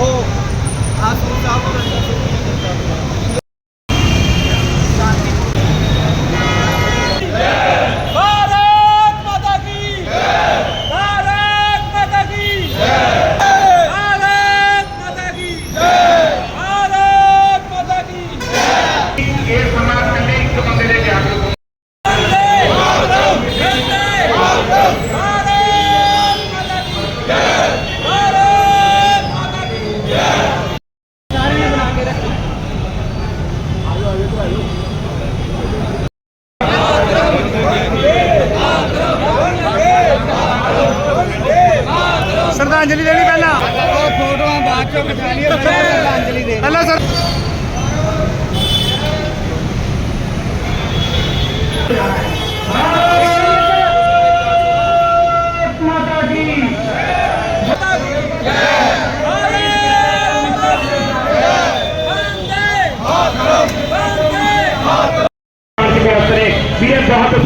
ਉਹ ਆਸੂ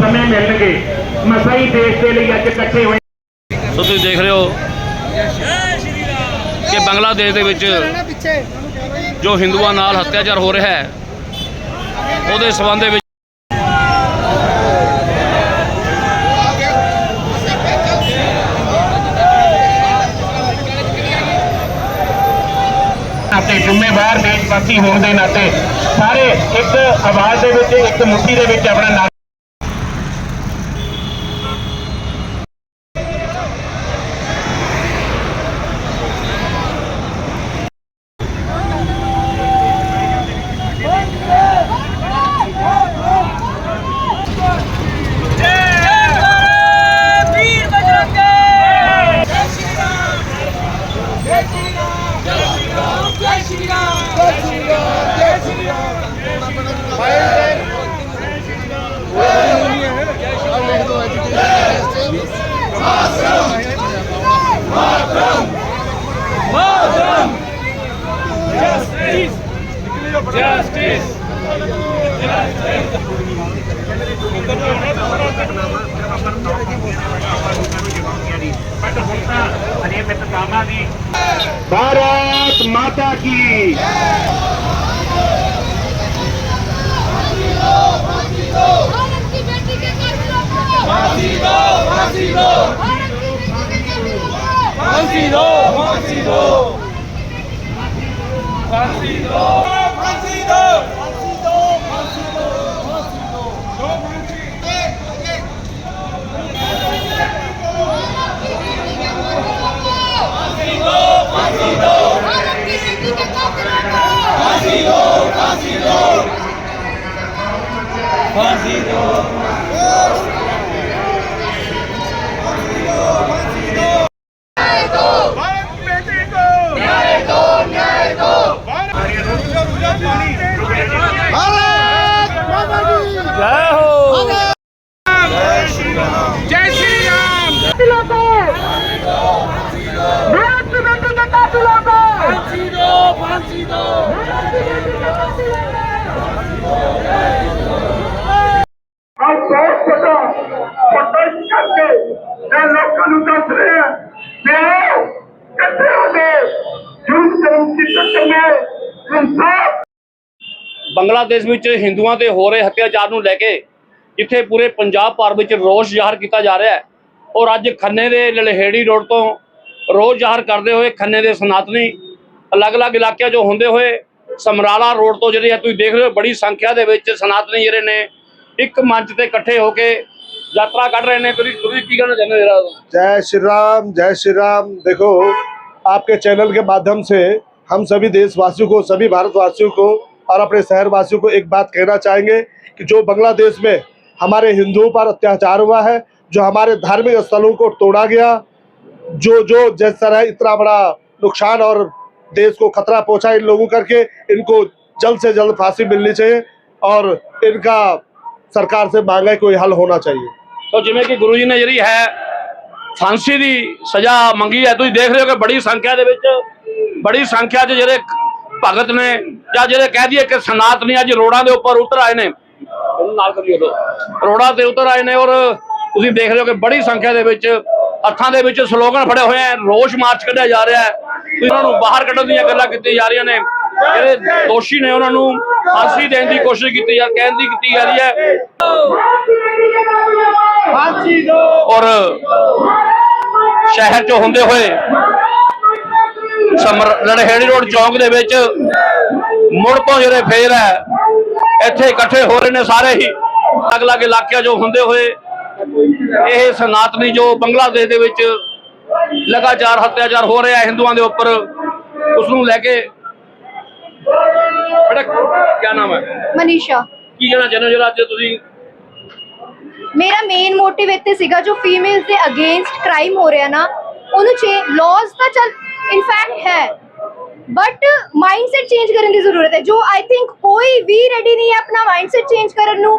ਸਮੇਂ ਮਿਲਣਗੇ। ਮਸਾਈ ਦੇਸ਼ ਦੇ ਲਈ ਅੱਜ ਇਕੱਠੇ ਹੋਏ। ਸੋ ਤੁਸੀਂ ਦੇਖ ਰਹੇ ਹੋ ਕਿ ਬੰਗਲਾਦੇਸ਼ ਦੇ ਵਿੱਚ ਜੋ ਹਿੰਦੂਆਂ ਨਾਲ ਹੱਤਿਆਚਾਰ ਹੋ ਰਿਹਾ ਹੈ ਉਹਦੇ ਸਬੰਧ ਦੇ ਵਿੱਚ ਅਤੇ ਜ਼ਿੰਮੇਵਾਰ ਦੇਸ਼ਵਾਸੀ ਹੋਣ ਦੇ ਨਾਤੇ ਸਾਰੇ ਇੱਕ ਆਵਾਜ਼ ਦੇ ਵਿੱਚ ਇੱਕ ਮੁੱਠੀ ਦੇ ਵਿੱਚ ਆਪਣਾ भारत माता की भारत की बेटी के कातिलों को फांसी दो फांसी दो भारत की बेटी के कातिलों को फांसी दो Jai Ho! ਬੰਗਲਾਦੇਸ਼ ਵਿੱਚ ਹਿੰਦੂਆਂ ਤੇ ਹੋ ਰਹੇ ਹੱਤਿਆਚਾਰ ਨੂੰ ਲੈ ਕੇ ਜਿੱਥੇ ਪੂਰੇ ਪੰਜਾਬ ਭਰ ਵਿੱਚ ਰੋਸ ਜ਼ਾਹਰ ਕੀਤਾ ਜਾ ਰਿਹਾ ਹੈ ਔਰ ਅੱਜ ਖੰਨੇ ਦੇ ਲਲਹੇੜੀ ਰੋਡ ਤੋਂ ਰੋਸ ਜ਼ਾਹਰ ਕਰਦੇ ਹੋਏ ਖੰਨੇ ਦੇ ਸਨਾਤਨੀ ਅਲੱਗ-ਅਲੱਗ ਇਲਾਕਿਆਂ 'ਚੋਂ ਹੁੰਦੇ ਹੋਏ ਸਮਰਾਲਾ ਰੋਡ ਤੋਂ ਜਿਹੜੇ ਆ ਤੁਸੀਂ ਦੇਖ ਰਹੇ ਹੋ ਬੜੀ ਸੰਖਿਆ ਦੇ ਵਿੱਚ ਸਨਾਤਨੀ ਜਿਹੜੇ ਨੇ ਇੱਕ ਮੰਚ ਤੇ ਇਕੱਠੇ ਹੋ ਕੇ ਯਾਤਰਾ ਕੱਢ ਰਹੇ ਨੇ ਤੁਸੀਂ ਤੁਸੀਂ ਕੀ ਕਹਿਣਾ ਚਾਹੁੰਦੇ ਹੋ ਜਰਾ जय श्री राम जय श्री राम देखो आपके चैनल के माध्यम से हम सभी देशवासियों को सभी भारतवासियों को और अपने शहरवासियों को एक बात कहना चाहेंगे कि जो बांग्लादेश में हमारे हिंदुओं पर अत्याचार हुआ है जो हमारे धार्मिक स्थलों को तोड़ा गया जो जो जिस तरह इतना बड़ा नुकसान और देश को खतरा पहुंचा इन लोगों करके इनको जल्द से जल्द फांसी मिलनी चाहिए और इनका सरकार से मांगा है कोई हल होना चाहिए ਤੋ ਜਿਵੇਂ ਕਿ ਗੁਰੂ ਜੀ ਨੇ ਜਿਹੜੀ ਹੈ ਫਾਂਸੀ ਦੀ ਸਜ਼ਾ ਮੰਗੀ ਹੈ ਤੁਸੀਂ ਦੇਖ ਰਹੇ ਹੋ ਕਿ ਬੜੀ ਸੰਖਿਆ ਦੇ ਵਿੱਚ ਬੜੀ ਸੰਖਿਆ 'ਚ ਜਿਹੜੇ ਭਗਤ ਨੇ ਜਾਂ ਜਿਹੜੇ ਕਹਿ ਦਈਏ ਕਿ ਸਨਾਤਨੀ ਅੱਜ ਰੋਡਾਂ ਦੇ ਉੱਪਰ ਉਤਰ ਆਏ ਨੇ। ਨਾਲ ਕਰੀਏ ਲੋ ਰੋਡਾਂ ਤੇ ਉਤਰ ਆਏ ਨੇ ਔਰ ਤੁਸੀਂ ਦੇਖ ਰਹੇ ਹੋ ਕਿ ਬੜੀ ਸੰਖਿਆ ਦੇ ਵਿੱਚ ਹੱਥਾਂ ਦੇ ਵਿੱਚ ਸਲੋਗਨ ਫੜੇ ਹੋਏ ਆ ਰੋਸ਼ ਮਾਰਚ ਕੱਢਿਆ ਜਾ ਰਿਹਾ ਹੈ। ਉਹਨਾਂ ਨੂੰ ਬਾਹਰ ਕੱਢਣ ਦੀਆਂ ਗੱਲਾਂ ਕੀਤੀਆਂ ਜਾ ਰਹੀਆਂ ਨੇ। ਜਿਹੜੇ ਦੋਸ਼ੀ ਨੇ ਉਹਨਾਂ ਨੂੰ ਫਾਂਸੀ ਦੇਣ ਦੀ ਕੋਸ਼ਿਸ਼ ਕੀਤੀ ਜਾ ਕਹਿਣ ਦੀ ਕੀਤੀ ਜਾ ਰਹੀ ਹੈ। ਫਾਂਸੀ ਦੋ। ਔਰ ਸ਼ਹਿਰ 'ਚ ਹੁੰਦੇ ਹੋਏ ਸਮਰ ਲੜਹੇੜੀ ਰੋਡ ਚੌਂਕ ਦੇ ਵਿੱਚ ਮੁੜ ਤੋਂ ਜਿਹੜੇ ਫੇਰ ਹੈ। ਇੱਥੇ ਇਕੱਠੇ ਹੋ ਰਹੇ ਨੇ ਸਾਰੇ ਹੀ। ਅਲੱਗ-ਅਲੱਗ ਇਲਾਕਿਆਂ 'ਚੋਂ ਹੁੰਦੇ ਹੋਏ ਇਹ ਸਨਾਤਨੀ ਜੋ ਬੰਗਲਾਦੇਸ਼ ਦੇ ਵਿੱਚ ਲਗਾਤਾਰ ਹੱਤਿਆਚਾਰ ਹੋ ਰਿਹਾ ਹੈ ਹਿੰਦੂਆਂ ਦੇ ਉੱਪਰ ਉਸ ਨੂੰ ਲੈ ਕੇ ਬੜਾ ਕੀ ਨਾਮ ਹੈ? ਮਨੀਸ਼ਾ। ਕੀ ਚਾਹੁੰਦੇ ਹੋ ਜਿਹੜਾ ਅੱਜ ਤੁਸੀਂ? ਮੇਰਾ ਮੇਨ ਮੋਟਿਵ ਇੱਥੇ ਸੀਗਾ ਜੋ ਫੀਮੇਲਸ ਦੇ ਅਗੇਂਸਟ ਕ੍ਰਾਈਮ ਹੋ ਰਿਹਾ ਨਾ ਉਹਨੂੰ ਚੇ ਲਾਜ਼ ਤਾਂ ਚੱਲ ਇਨਫੈਕਟ ਹੈ। ਬਟ ਮਾਈਂਡਸੈਟ ਚੇਂਜ ਕਰਨ ਦੀ ਜ਼ਰੂਰਤ ਹੈ। ਜੋ ਆਈ ਥਿੰਕ ਕੋਈ ਵੀ ਰੈਡੀ ਨਹੀਂ ਹੈ ਆਪਣਾ ਮਾਈਂਡਸੈਟ ਚੇਂਜ ਕਰਨ ਨੂੰ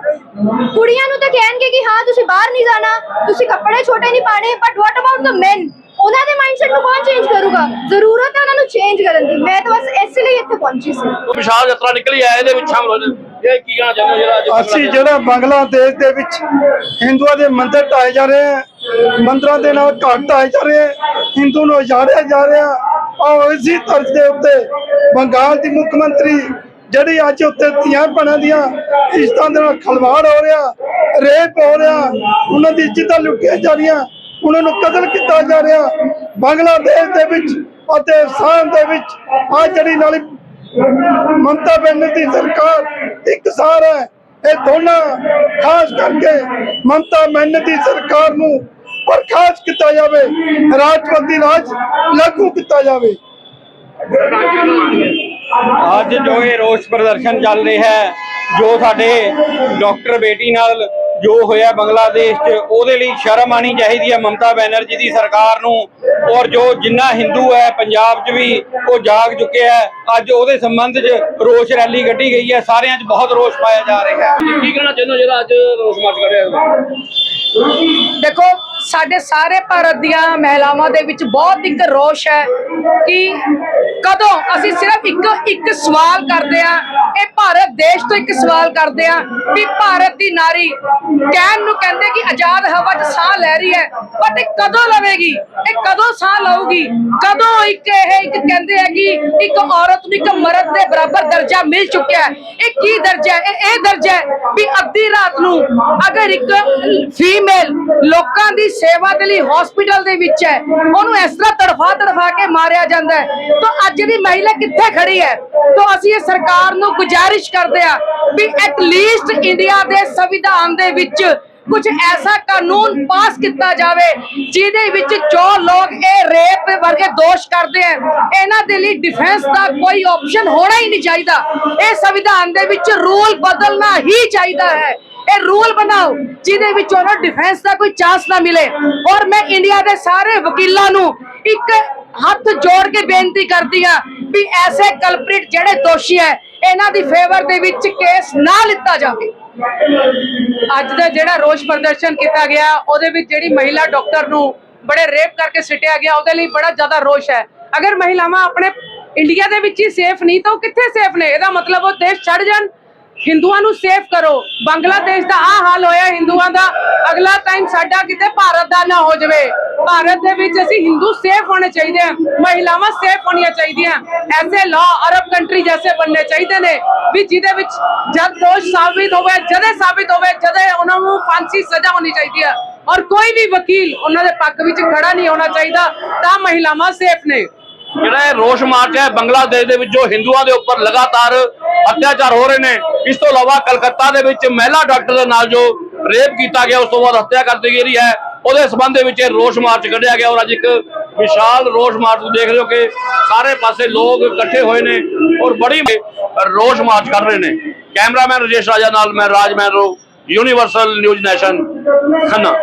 ਕੁੜੀਆਂ ਨੂੰ ਤਾਂ ਕਹਿਣਗੇ ਕਿ ਹਾਂ ਤੁਸੀਂ ਬਾਹਰ ਨਹੀਂ ਜਾਣਾ ਤੁਸੀਂ ਕੱਪੜੇ ਛੋਟੇ ਨਹੀਂ ਪਾਣੇ but what about the men? ਉਹਨਾਂ ਦੇ ਮਾਈਂਡਸੈਟ ਨੂੰ ਕੌਣ ਚੇਂਜ ਕਰੂਗਾ? ਜ਼ਰੂਰਤ ਹੈ ਉਹਨਾਂ ਨੂੰ ਚੇਂਜ ਕਰਨ ਦੀ। ਮੈਂ ਤਾਂ ਬਸ ਇਸ ਲਈ ਇੱਥੇ ਪਹੁੰਚੀ ਸੀ। ਵਿਸ਼ਾਲ ਯਾਤਰਾ ਨਿਕਲੀ ਹੈ ਇਹਦੇ ਵਿੱਚ ਸ਼ਾਮਲ ਹੋ ਇਹ ਕੀ ਕਹਿਣਾ ਚਾਹੁੰਦੇ ਜਿਹੜਾ ਅੱਜ ਅਸੀਂ ਜਿਹੜਾ ਬੰਗਲਾਦੇਸ਼ ਦੇ ਵਿੱਚ ਹਿੰਦੂਆਂ ਦੇ ਮੰਦਿਰ ਢਾਏ ਜਾ ਰਹੇ ਹੈ ਮੰਦਰਾਂ ਦੇ ਨਾਲ ਘਰ ਢਾਏ ਜਾ ਰਹੇ ਹੈ ਹਿੰਦੂ ਨੂੰ ਉਜਾੜਿਆ ਜਾ ਰਿਹਾ ਔਰ ਇਸੇ ਤਰ੍ਹਾਂ ਦੇ ਉੱਤੇ। ਬੰਗਾਲ ਦੀ ਮੁੱਖ ਮੰਤਰੀ ਜਿਹੜੀ ਅੱਜ ਉੱਤੇ ਧੀਆਂ ਭੈਣਾਂ ਦੀਆਂ ਇੱਜ਼ਤਾਂ ਦੇ ਨਾਲ ਖਲਵਾੜ ਹੋ ਰਿਹਾ, ਰੇਪ ਹੋ ਰਿਹਾ, ਉਹਨਾਂ ਦੀ ਇੱਜ਼ਤਾਂ ਲੁੱਟੀਆਂ ਜਾ ਰਹੀਆਂ, ਉਹਨਾਂ ਨੂੰ ਕਤਲ ਕੀਤਾ ਜਾ ਰਿਹਾ। ਬੰਗਲਾਦੇਸ਼ ਦੇ ਵਿੱਚ ਅਤੇ ਅਸਾਮ ਦੇ ਵਿੱਚ ਆ ਜਿਹੜੀ ਨਾਲੀ ਮਮਤਾ ਬੈਨਰਜੀ ਸਰਕਾਰ ਇੱਕ ਸਾਰ ਹੈ। ਇਹ ਦੋਨਾਂ, ਖਾਸ ਕਰਕੇ ਮਮਤਾ ਬੈਨਰਜੀ ਸਰਕਾਰ ਨੂੰ ਬਰਖਾਸਤ ਕੀਤਾ ਜਾਵੇ ਰਾਜਪਤੀ ਰਾਜ ਲਾਗੂ ਕੀਤਾ ਜਾਵੇ। ਅੱਜ ਜੋ ਇਹ ਰੋਸ ਪ੍ਰਦਰਸ਼ਨ ਚੱਲ ਰਿਹਾ ਹੈ ਜੋ ਸਾਡੇ ਡਾਕਟਰ ਬੇਟੀ ਨਾਲ ਜੋ ਹੋਇਆ ਬੰਗਲਾਦੇਸ਼ 'ਚ ਉਹਦੇ ਲਈ ਸ਼ਰਮ ਆਣੀ ਚਾਹੀਦੀ ਹੈ ਮਮਤਾ ਬੈਨਰਜੀ ਦੀ ਸਰਕਾਰ ਨੂੰ। ਔਰ ਜੋ ਜਿੰਨਾ ਹਿੰਦੂ ਹੈ ਪੰਜਾਬ 'ਚ ਵੀ ਉਹ ਜਾਗ ਚੁੱਕਿਆ ਹੈ ਅੱਜ ਉਹਦੇ ਸੰਬੰਧ 'ਚ ਰੋਸ ਰੈਲੀ ਕੱਢੀ ਗਈ ਹੈ ਸਾਰਿਆਂ 'ਚ ਬਹੁਤ ਰੋਸ ਪਾਇਆ ਜਾ ਰਿਹਾ ਹੈ। ਕੀ ਕਹਿਣਾ ਚਾਹੁੰਦੇ ਹੋ ਜਿਹੜਾ ਅੱਜ ਰੋਸ ਮਾਰਚ ਹੈ ਦੇਖੋ ਸਾਡੇ ਸਾਰੇ ਭਾਰਤ ਦੀਆਂ ਮਹਿਲਾਵਾਂ ਦੇ ਵਿੱਚ ਬਹੁਤ ਇੱਕ ਰੋਸ਼ ਹੈ ਕਿ ਕਦੋਂ ਅਸੀਂ ਸਿਰਫ ਇੱਕ ਇੱਕ ਸਵਾਲ ਕਰਦੇ ਆ ਇਹ ਭਾਰਤ ਦੇਸ਼ ਤੋਂ ਇੱਕ ਸਵਾਲ ਕਰਦੇ ਆ ਵੀ ਭਾਰਤ ਦੀ ਨਾਰੀ ਕਹਿਣ ਨੂੰ ਆਜ਼ਾਦ ਹਵਾ 'ਚ ਸਾਹ ਲੈ ਰਹੀ ਹੈ ਬਟ ਇਹ ਕਦੋਂ ਲਵੇਗੀ? ਇਹ ਕਦੋਂ ਸਾਹ ਲਊਗੀ? ਕਦੋਂ ਇੱਕ ਇਹ ਇੱਕ ਕਹਿੰਦੇ ਆ ਕਿ ਇੱਕ ਔਰਤ ਨੂੰ ਇੱਕ ਮਰਦ ਦੇ ਬਰਾਬਰ ਦਰਜਾ ਮਿਲ ਚੁੱਕਿਆ ਹੈ? ਇਹ ਕੀ ਦਰਜਾ ਹੈ? ਇਹ ਇਹ ਦਰਜਾ ਹੈ ਵੀ ਅੱਧੀ ਰਾਤ ਨੂੰ ਅਗਰ ਇੱਕ ਫੀਮੇਲ ਲੋਕਾਂ ਦੀ ਸੇਵਾ ਦੇ ਲਈ ਹਸਪੀਟਲ ਦੇ ਵਿੱਚ ਹੈ, ਉਹਨੂੰ ਇਸ ਤਰ੍ਹਾਂ ਤੜਫਾ ਤੜਫਾ ਕੇ ਮਾਰਿਆ ਜਾਂਦਾ ਹੈ, ਤਾਂ ਅੱਜ ਦੀ ਮਹਿਲਾ ਕਿੱਥੇ ਖੜੀ ਹੈ? ਤਾਂ ਅਸੀਂ ਇਹ ਸਰਕਾਰ ਨੂੰ ਗੁਜ਼ਾਰਿਸ਼ ਕਰਦੇ ਆ ਵੀ ਐਟ ਲੀਸਟ ਇੰਡੀਆ ਦੇ ਸੰਵਿਧਾਨ ਦੇ ਵਿੱਚ ਕੁਝ ਐਸਾ ਕਾਨੂੰਨ ਪਾਸ ਕੀਤਾ ਜਾਵੇ ਜਿਹਦੇ ਵਿੱਚ ਜੋ ਲੋਕ ਇਹ ਰੇਪ ਵਰਗੇ ਦੋਸ਼ ਕਰਦੇ ਆ, ਇਹਨਾਂ ਦੇ ਲਈ ਡਿਫੈਂਸ ਦਾ ਕੋਈ ਆਪਸ਼ਨ ਹੋਣਾ ਹੀ ਨਹੀਂ ਚਾਹੀਦਾ। ਇਹ ਸੰਵਿਧਾਨ ਦੇ ਵਿੱਚ ਰੂਲ ਬਦਲਣਾ ਹੀ ਚਾਹੀਦਾ ਹੈ। ਇਹ ਰੂਲ ਬਣਾਓ ਜਿਹਦੇ ਵਿੱਚ ਉਹਨਾਂ ਡਿਫੈਂਸ ਦਾ ਕੋਈ ਚਾਂਸ ਨਾ ਮਿਲੇ। ਔਰ ਮੈਂ ਇੰਡੀਆ ਦੇ ਸਾਰੇ ਵਕੀਲਾਂ ਨੂੰ ਇੱਕ ਹੱਥ ਜੋੜ ਕੇ ਬੇਨਤੀ ਕਰਦੀ ਹਾਂ ਵੀ ਐਸੇ ਕਲਪ੍ਰਿਟ ਜਿਹੜੇ ਦੋਸ਼ੀ ਹੈ, ਇਹਨਾਂ ਦੀ ਫੇਵਰ ਦੇ ਵਿੱਚ ਕੇਸ ਨਾ ਲਿੱਤਾ ਜਾਵੇ। ਅੱਜ ਦਾ ਜਿਹੜਾ ਰੋਸ ਪ੍ਰਦਰਸ਼ਨ ਕੀਤਾ ਗਿਆ, ਉਹਦੇ ਵਿੱਚ ਜਿਹੜੀ ਮਹਿਲਾ ਡਾਕਟਰ ਨੂੰ ਬੜੇ ਰੇਪ ਕਰਕੇ ਸਿੱਟਿਆ ਗਿਆ, ਉਹਦੇ ਲਈ ਬੜਾ ਜ਼ਿਆਦਾ ਰੋਸ਼ ਹੈ। ਅਗਰ ਮਹਿਲਾਵਾਂ ਆਪਣੇ ਇੰਡੀਆ ਦੇ ਵਿੱਚ ਹੀ ਸੇਫ ਨਹੀਂ, ਤਾਂ ਉਹ ਕਿੱਥੇ ਸੇਫ ਨੇ? ਇਹਦਾ ਮਤਲਬ ਉਹ ਦੇਸ਼ ਛੱਡ ਜਾਣ। ਹਿੰਦੂਆਂ ਨੂੰ ਸੇਫ ਕਰੋ। ਬੰਗਲਾਦੇਸ਼ ਦਾ ਆ ਹਾਲ ਹੋਇਆ, ਹਿੰਦੂਆਂ ਦਾ। ਅਗਲਾ ਟਾਈਮ ਸਾਡਾ ਕਿਤੇ ਭਾਰਤ ਦਾ ਨਾ ਹੋ ਜਾਵੇ। ਭਾਰਤ ਦੇ ਵਿੱਚ ਅਸੀਂ ਹਿੰਦੂ ਸੇਫ ਹੋਣੇ ਚਾਹੀਦੇ ਆ ਮਹਿਲਾਵਾਂ ਸੇਫ ਹੋਣੀਆਂ ਚਾਹੀਦੀਆਂ ਐਸੇ ਲਾਅ ਅਰਬ ਕੰਟਰੀ ਜੈਸੇ ਬਣਨੇ ਚਾਹੀਦੇ ਨੇ ਵੀ ਜਿਹਦੇ ਵਿੱਚ ਜਦ ਦੋਸ਼ ਸਾਬਿਤ ਹੋਵੇ, ਜਦੇ ਸਾਬਿਤ ਹੋਵੇ, ਜਦੇ ਉਹਨਾਂ ਨੂੰ ਫਾਂਸੀ ਸਜ਼ਾ ਹੋਣੀ ਚਾਹੀਦੀ ਹੈ। ਔਰ ਕੋਈ ਵੀ ਵਕੀਲ ਉਹਨਾਂ ਦੇ ਪੱਖ ਵਿੱਚ ਖੜਾ ਨਹੀਂ ਹੋਣਾ ਚਾਹੀਦਾ, ਤਾਂ ਮਹਿਲਾਵਾਂ ਸੇਫ ਨੇ। ਜਿਹੜਾ ਇਹ ਰੋਸ਼ ਮਾਰਚ ਹੈ ਬੰਗਲਾਦੇਸ਼ ਦੇ ਵਿੱਚ ਜੋ ਹਿੰਦੂਆਂ ਦੇ ਉੱਪਰ ਲਗਾਤਾਰ ਅਤਿਆਚਾਰ ਹੋ ਰਹੇ ਨੇ। ਇਸ ਤੋਂ ਇਲਾਵਾ ਕਲਕੱਤਾ ਦੇ ਵਿੱਚ ਮਹਿਲਾ ਡਾਕਟਰ ਦੇ ਨਾਲ ਜੋ ਰੇਪ ਕੀਤਾ ਗਿਆ, ਉਸ ਤੋਂ ਬਾਅਦ ਹੱਤਿਆ ਕਰ ਦਿੱਤੀ ਗਈ ਹੈ। ਉਹਦੇ ਸਬੰਧ ਦੇ ਵਿੱਚ ਇਹ ਰੋਸ਼ ਮਾਰਚ ਕੱਢਿਆ ਗਿਆ ਔਰ ਅੱਜ ਇੱਕ ਵਿਸ਼ਾਲ ਰੋਸ਼ ਮਾਰਚ ਨੂੰ ਦੇਖ ਰਹੇ ਹੋ ਕਿ ਸਾਰੇ ਪਾਸੇ ਲੋਕ ਇਕੱਠੇ ਹੋਏ ਨੇ ਔਰ ਬੜੀ ਰੋਸ਼ ਮਾਰਚ ਕਰ ਰਹੇ ਨੇ। ਕੈਮਰਾਮੈਨ ਰਜੇਸ਼ ਰਾਜਾ ਨਾਲ ਮੈਂ ਰਾਜ ਰੋ ਯੂਨੀਵਰਸਲ ਨਿਊਜ਼ ਨੈਸ਼ਨ ਖੰਨਾ।